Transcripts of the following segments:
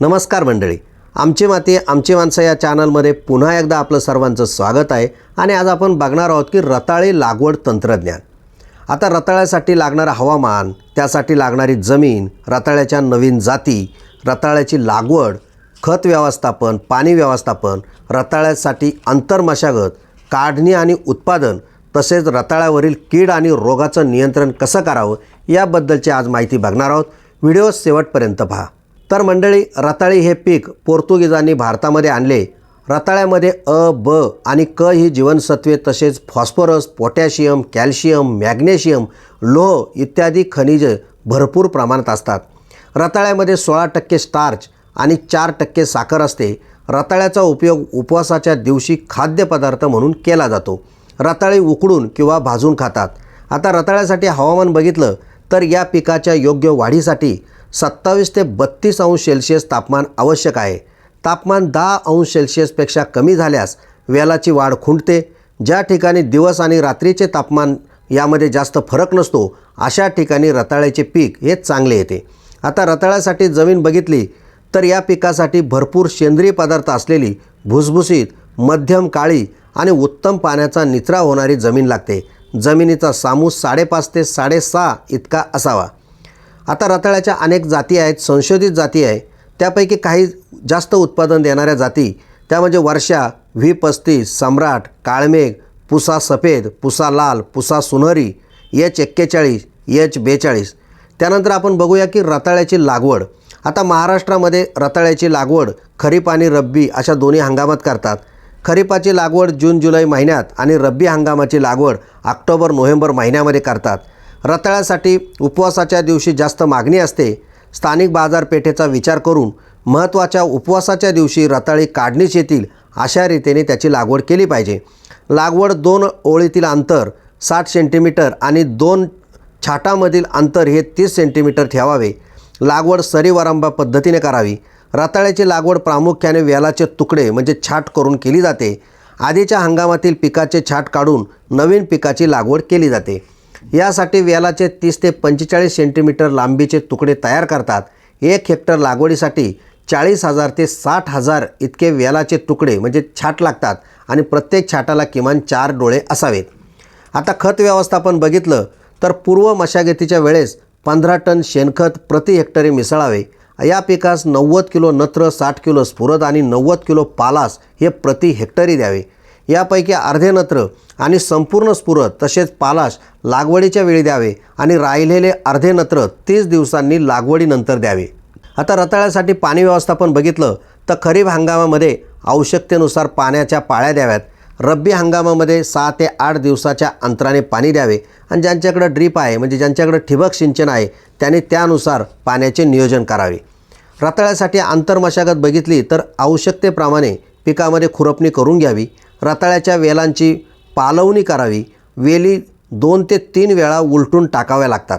नमस्कार मंडळी. आमची माती आमची माणसं या चॅनलमध्ये पुन्हा एकदा आपलं सर्वांचं स्वागत आहे आणि आज आपण बघणार आहोत की रताळी लागवड तंत्रज्ञान. आता रताळ्यासाठी लागणारं हवामान त्यासाठी लागणारी जमीन रताळ्याच्या नवीन जाती रताळ्याची लागवड खत व्यवस्थापन पाणी व्यवस्थापन रताळ्यासाठी अंतर्मशागत काढणी आणि उत्पादन तसेच रताळ्यावरील कीड आणि रोगाचं नियंत्रण कसं करावं याबद्दलची आज माहिती बघणार आहोत. व्हिडिओ शेवटपर्यंत पहा. तर मंडळी रताळी हे पीक पोर्तुगीजांनी भारतामध्ये आणले. रताळ्यामध्ये अ ब आणि क ही जीवनसत्वे तसेच फॉस्फरस पोटॅशियम कॅल्शियम मॅग्नेशियम लोह इत्यादी खनिजे भरपूर प्रमाणात असतात. रताळ्यामध्ये सोळा टक्के स्टार्च आणि चार टक्के साखर असते. रताळ्याचा उपयोग उपवासाच्या दिवशी खाद्यपदार्थ म्हणून केला जातो. रताळी उकडून किंवा भाजून खातात. आता रताळ्यासाठी हवामान बघितलं तर या पिकाच्या योग्य वाढीसाठी सत्तावीस ते बत्तीस अंश सेल्सिअस तापमान आवश्यक आहे. तापमान दहा अंश सेल्सिअसपेक्षा कमी झाल्यास वेलाची वाढ खुंटते. ज्या ठिकाणी दिवस आणि रात्रीचे तापमान यामध्ये जास्त फरक नसतो अशा ठिकाणी रताळ्याचे पीक हे चांगले येते. आता रताळ्यासाठी जमीन बघितली तर या पिकासाठी भरपूर सेंद्रिय पदार्थ असलेली भुसभुशीत मध्यम काळी आणि उत्तम पाण्याचा निचरा होणारी जमीन लागते. जमिनीचा सामूस साडेपाच ते साडेसहा इतका असावा. आता रताळ्याच्या अनेक जाती आहेत संशोधित जाती आहे. त्यापैकी काही जास्त उत्पादन देणाऱ्या जाती त्या म्हणजे वर्षा व्ही पस्तीस सम्राट काळमेघ पुसा सफेद पुसा लाल पुसा सुनहरी एच एक्केचाळीस एच बेचाळीस. त्यानंतर आपण बघूया की रताळ्याची लागवड. आता महाराष्ट्रामध्ये रताळ्याची लागवड खरीप आणि रब्बी अशा दोन्ही हंगामात करतात. खरीपाची लागवड जून जुलै महिन्यात आणि रब्बी हंगामाची लागवड ऑक्टोबर नोव्हेंबर महिन्यामध्ये करतात. रताळ्यासाठी उपवासाच्या दिवशी जास्त मागणी असते. स्थानिक बाजारपेठेचा विचार करून महत्त्वाच्या उपवासाच्या दिवशी रताळी काढणीच येतील अशा रीतीने त्याची लागवड केली पाहिजे. लागवड दोन ओळीतील अंतर साठ सेंटीमीटर आणि दोन छाटामधील अंतर हे तीस सेंटीमीटर ठेवावे. लागवड सरीवरांबा पद्धतीने करावी. रताळ्याची लागवड प्रामुख्याने वेलाचे तुकडे म्हणजे छाट करून केली जाते. आधीच्या हंगामातील पिकाचे छाट काढून नवीन पिकाची लागवड केली जाते. यासाठी वेलाचे तीस ते पंचेचाळीस सेंटीमीटर लांबीचे तुकडे तयार करतात. एक हेक्टर लागवडीसाठी चाळीस हजार ते साठ हजार इतके वेलाचे तुकडे म्हणजे छाट लागतात आणि प्रत्येक छाटाला किमान चार डोळे असावेत. आता खत व्यवस्थापन बघितलं तर पूर्व मशागतीच्या वेळेस पंधरा टन शेणखत प्रति हेक्टरी मिसळावे. या पिकास नव्वद किलो नत्र साठ किलो स्फुरद आणि नव्वद किलो पालास हे प्रति हेक्टरी द्यावे. यापैकी अर्धे नत्र आणि संपूर्ण स्फुरद तसेच पालाश लागवडीच्या वेळी द्यावे आणि राहिलेले अर्धे नत्र तीस दिवसांनी लागवडीनंतर द्यावे. आता रताळ्यासाठी पाणी व्यवस्थापन बघितलं तर खरीप हंगामामध्ये आवश्यकतेनुसार पाण्याच्या पाळ्या द्याव्यात. रब्बी हंगामामध्ये सहा ते आठ दिवसाच्या अंतराने पाणी द्यावे आणि ज्यांच्याकडं ड्रीप आहे म्हणजे ज्यांच्याकडं ठिबक सिंचन आहे त्यांनी त्यानुसार पाण्याचे नियोजन करावे. रताळ्यासाठी आंतरमशागत बघितली तर आवश्यकतेप्रमाणे पिकामध्ये खुरपणी करून घ्यावी. रताळ्याच्या वेलांची पालवणी करावी. वेली दोन ते तीन वेळा उलटून टाकाव्या लागतात.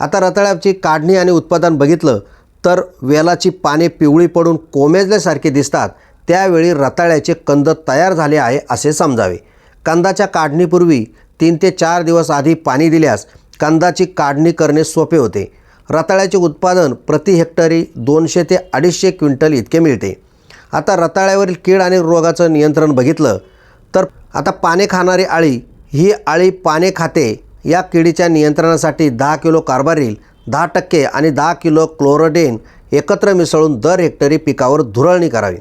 आता रताळ्याची काढणी आणि उत्पादन बघितलं तर वेलाची पाने पिवळी पडून कोमेजल्यासारखी दिसतात. त्यावेळी रताळ्याचे कंद तयार झाले आहे असे समजावे. कंदाच्या काढणीपूर्वी तीन ते चार दिवस आधी पाणी दिल्यास कंदाची काढणी करणे सोपे होते. रताळ्याचे उत्पादन प्रति हेक्टरी दोनशे ते अडीचशे क्विंटल इतके मिळते. आता रताळ्यावरील कीड आणि रोगाचं नियंत्रण बघितलं तर आता पाने खाणारी आळी ही आळी पाने खाते या किडीच्या नियंत्रणासाठी दहा किलो कार्बारील दहा टक्के आणि दहा किलो क्लोरोडेन एकत्र मिसळून दर हेक्टरी पिकावर धुरळणी करावी.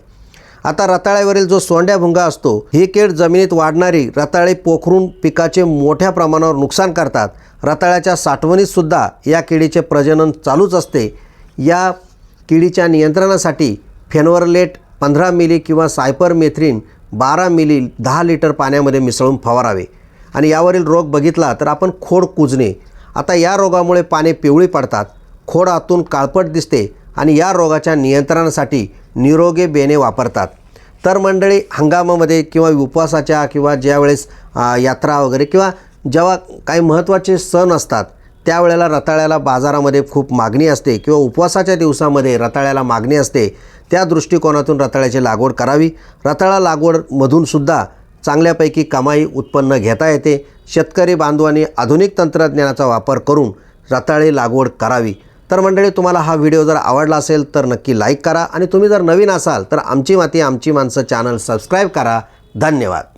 आता रताळ्यावरील जो सोंड्या भुंगा असतो ही कीड जमिनीत वाढणारी रताळे पोखरून पिकाचे मोठ्या प्रमाणावर नुकसान करतात. रताळ्याच्या साठवणीतसुद्धा या किडीचे प्रजनन चालूच असते. या किडीच्या नियंत्रणासाठी फेनवरलेट पंधरा मिली किंवा सायपरमेथ्रिन बारा मिली दहा लिटर पाण्यामध्ये मिसळून फवारावे. आणि यावरील रोग बघितला तर आपण खोड कुजणे. आता या रोगामुळे पाने पिवळी पडतात खोड आतून काळपट दिसते आणि या रोगाच्या नियंत्रणासाठी निरोगे बेने वापरतात. तर मंडळी हंगामामध्ये किंवा उपवासाच्या किंवा ज्यावेळेस यात्रा वगैरे किंवा जेव्हा काही महत्त्वाचे सण असतात त्यावेळेला रताळ्याला बाजारामध्ये खूप मागणी असते किंवा उपवासाच्या दिवसामध्ये रताळ्याला मागणी असते त्या दृष्टिकोनातून रताळ्याची लागवड करावी. रताळा लागवडमधूनसुद्धा चांगल्यापैकी कमाई उत्पन्न घेता येते. शेतकरी बांधवांनी आधुनिक तंत्रज्ञानाचा वापर करून रताळी लागवड करावी. तर मंडळी तुम्हाला हा व्हिडिओ जर आवडला असेल तर नक्की लाईक करा. आणि तुम्ही जर नवीन असाल तर आमची माती आमची माणसं चॅनल सबस्क्राईब करा. धन्यवाद.